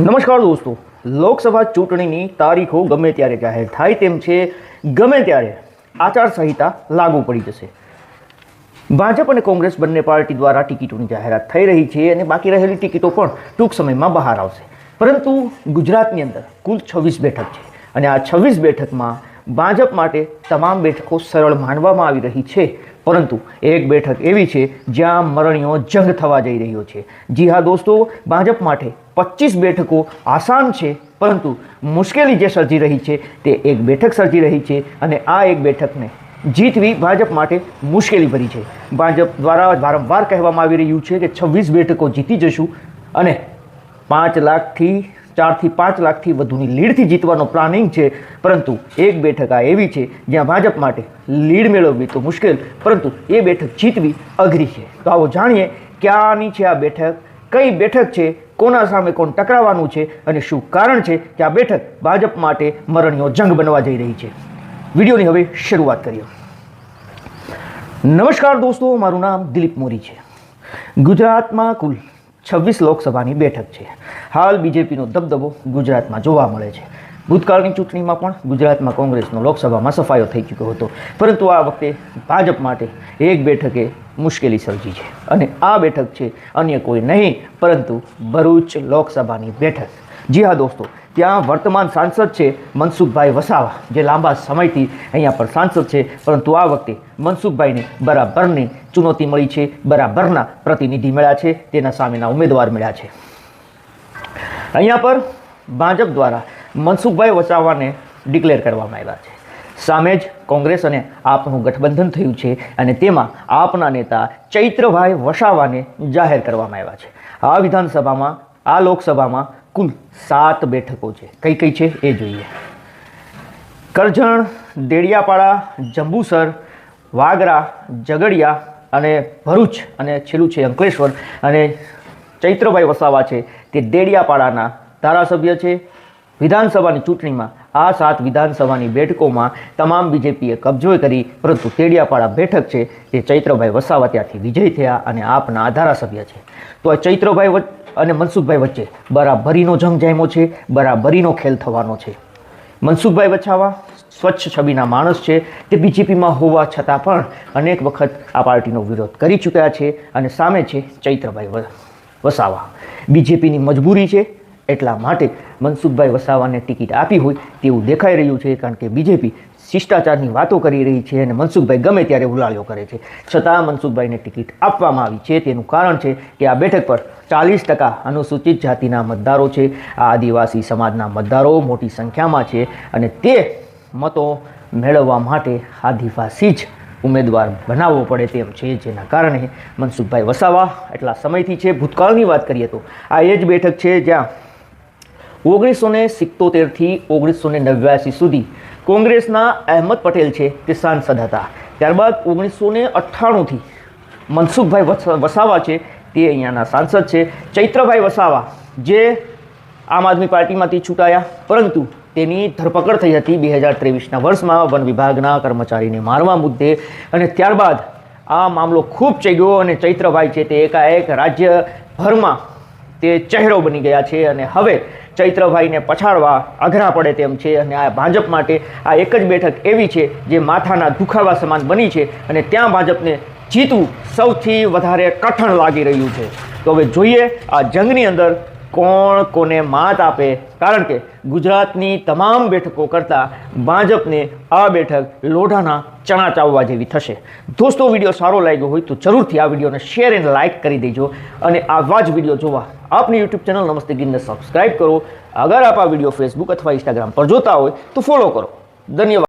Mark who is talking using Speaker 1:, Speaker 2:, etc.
Speaker 1: નમસ્કાર દોસ્તો. લોકસભા ચૂંટણીની તારીખો ગમે ત્યારે જાહેર થાય તેમ છે, ગમે ત્યારે આચારસંહિતા લાગુ પડી જશે. ભાજપ અને કોંગ્રેસ બંને પાર્ટી દ્વારા ટિકિટોની જાહેરાત થઈ રહી છે અને બાકી રહેલી ટિકિટો પણ ટૂંક સમયમાં બહાર આવશે. પરંતુ ગુજરાતની અંદર કુલ છવ્વીસ બેઠક છે અને આ છવ્વીસ બેઠકમાં ભાજપ માટે તમામ બેઠકો સરળ માનવામાં આવી રહી છે. પરંતુ એક બેઠક એવી છે જ્યાં મરણીયો જંગ થવા જઈ રહ્યો છે. જી હા દોસ્તો, ભાજપ માટે પચીસ બેઠકો આસાન છે, પરંતુ મુશ્કેલી જે સર્જી રહી છે તે એક બેઠક સર્જી રહી છે અને આ એક બેઠકને જીતવી ભાજપ માટે મુશ્કેલી ભરી છે. ભાજપ દ્વારા વારંવાર કહેવામાં આવી રહ્યું છે કે છવ્વીસ બેઠકો જીતી જશું અને પાંચ લાખથી ચારથી પાંચ લાખથી વધુની લીડથી જીતવાનો પ્લાનિંગ છે, પરંતુ એક બેઠક આ એવી છે જ્યાં ભાજપ માટે લીડ મેળવવી તો મુશ્કેલ, પરંતુ એ બેઠક જીતવી અઘરી છે. તો આવો જાણીએ ક્યાંની છે આ બેઠક કઈ બેઠક છે, કોના સામે કોણ ટકરાવાનું છે અને શું કારણ છે કે આ બેઠક ભાજપ માટે મરણીયો જંગ બનવા જઈ રહી છે. વિડીયોની હવે શરૂઆત કરીએ. નમસ્કાર દોસ્તો, મારું નામ દિલીપ મોરી છે. ગુજરાતમાં કુલ છવ્વીસ લોકસભાની બેઠક છે. હાલ બીજેપીનો દબદબો ગુજરાતમાં જોવા મળે છે. ભૂતકાળની ચૂંટણીમાં પણ ગુજરાતમાં કોંગ્રેસનો લોકસભામાં સફાયો થઈ ચૂક્યો હતો. પરંતુ આ વખતે ભાજપ માટે એક બેઠકે મુશ્કેલી સર્જી છે અને આ બેઠક છે અન્ય કોઈ નહીં, પરંતુ ભરૂચ લોકસભાની બેઠક. જી હા દોસ્તો, ત્યાં વર્તમાન સાંસદ છે મનસુખભાઈ વસાવા, જે લાંબા સમયથી અહીંયા પર સાંસદ છે, પરંતુ આ વખતે મનસુખભાઈને બરાબરની ચુનૌતી મળી છે, બરાબરના પ્રતિનિધિ મળ્યા છે, તેના સામેના ઉમેદવાર મળ્યા છે. અહીંયા પર ભાજપ દ્વારા મનસુખભાઈ વસાવાને ડિક્લેર કરવામાં આવ્યા છે. સામે જ કોંગ્રેસ અને આપનું ગઠબંધન થયું છે અને તેમાં આપના નેતા ચૈત્રભાઈ વસાવાને જાહેર કરવામાં આવ્યા છે. આ વિધાનસભામાં, આ લોકસભામાં કુલ સાત બેઠકો છે. કઈ કઈ છે એ જોઈએ. કરજણ, દેડિયાપાડા, જંબુસર, વાગરા, ઝઘડિયા અને ભરૂચ અને છેલ્લું છે અંકલેશ્વર અને ચૈત્રભાઈ વસાવા છે તે દેડિયાપાડાના ધારાસભ્ય છે. વિધાનસભાની ચૂંટણીમાં, આ સાત વિધાનસભાની બેઠકોમાં તમામ બીજેપીએ કબજો કરી, પરંતુ તેડિયાપાડા બેઠક છે તે ચૈત્રભાઈ વસાવા ત્યાંથી વિજય થયા અને આપના ધારાસભ્ય છે. તો આ ચૈત્રભાઈ અને મનસુખભાઈ વચ્ચે બરાબરીનો જંગ જામ્યો છે, બરાબરીનો ખેલ થવાનો છે. મનસુખભાઈ વછાવા સ્વચ્છ છબીના માણસ છે, તે બીજેપીમાં હોવા છતાં પણ અનેક વખત આ પાર્ટીનો વિરોધ કરી ચૂક્યા છે અને સામે છે ચૈત્રભાઈ વસાવા. બીજેપીની મજબૂરી છે એટલા માટે મનસુખભાઈ વસાવાને ટિકિટ આપી હોય તેવું દેખાઈ રહ્યું છે, કારણ કે બીજેપી શિષ્ટાચારની વાતો કરી રહી છે અને મનસુખભાઈ ગમે ત્યારે ઉલાળ્યો કરે છે. છતાં મનસુખભાઈને ટિકિટ આપવામાં આવી છે તેનું કારણ છે કે આ બેઠક પર ચાલીસ ટકા અનુસૂચિત જાતિના મતદારો છે. આ આદિવાસી સમાજના મતદારો મોટી સંખ્યામાં છે અને તે મતો મેળવવા માટે આદિવાસી જ ઉમેદવાર બનાવવો પડે તેમ છે. જેના કારણે મનસુખભાઈ વસાવા એટલા સમયથી છે. ભૂતકાળની વાત કરીએ તો આ એ જ બેઠક છે જ્યાં ઓગણીસો ને સિત્તોતેરથી ઓગણીસો ને નેવ્યાસી સુધી કોંગ્રેસના અહેમદ પટેલ છે તે સાંસદ હતા. ત્યારબાદ ઓગણીસો ને અઠ્ઠાણુંથી મનસુખભાઈ વસાવા છે તે અહીંયાના સાંસદ છે. ચૈત્રભાઈ વસાવા જે આમ આદમી પાર્ટીમાંથી છૂટાયા, પરંતુ તેની ધરપકડ થઈ હતી બે હજાર ત્રેવીસના વર્ષમાં વન વિભાગના કર્મચારીને મારવા મુદ્દે અને ત્યારબાદ આ મામલો ખૂબ ચડ્યો અને ચૈત્રભાઈ છે તે એકાએક રાજ્યભરમાં તે ચહેરો બની ગયા છે અને હવે ચૈત્રભાઈને પછાડવા અઘરા પડે તેમ છે અને આ ભાજપ માટે આ એક જ બેઠક એવી છે જે માથાના દુખાવા સમાન બની છે અને ત્યાં ભાજપને જીતવું સૌથી વધારે કઠણ લાગી રહ્યું છે. તો હવે જોઈએ આ જંગની અંદર કોણ કોને માત આપે? કારણ કે ગુજરાતની તમામ બેઠકો કરતાં ભાજપને આ બેઠક લોઢાના ચણા ચાવવા જેવી થશે. દોસ્તો, વીડિયો સારો લાગ્યો હોય તો જરૂરથી આ વિડીયોને શેર એન્ડ લાઇક કરી દેજો અને આવા જ વીડિયો જોવા આપની યુટ્યુબ ચેનલ નમસ્તે ગીરને સબસ્ક્રાઇબ કરો. અગર આપ આ વીડિયો ફેસબુક અથવા ઇન્સ્ટાગ્રામ પર જોતા હોય તો ફોલો કરો. ધન્યવાદ.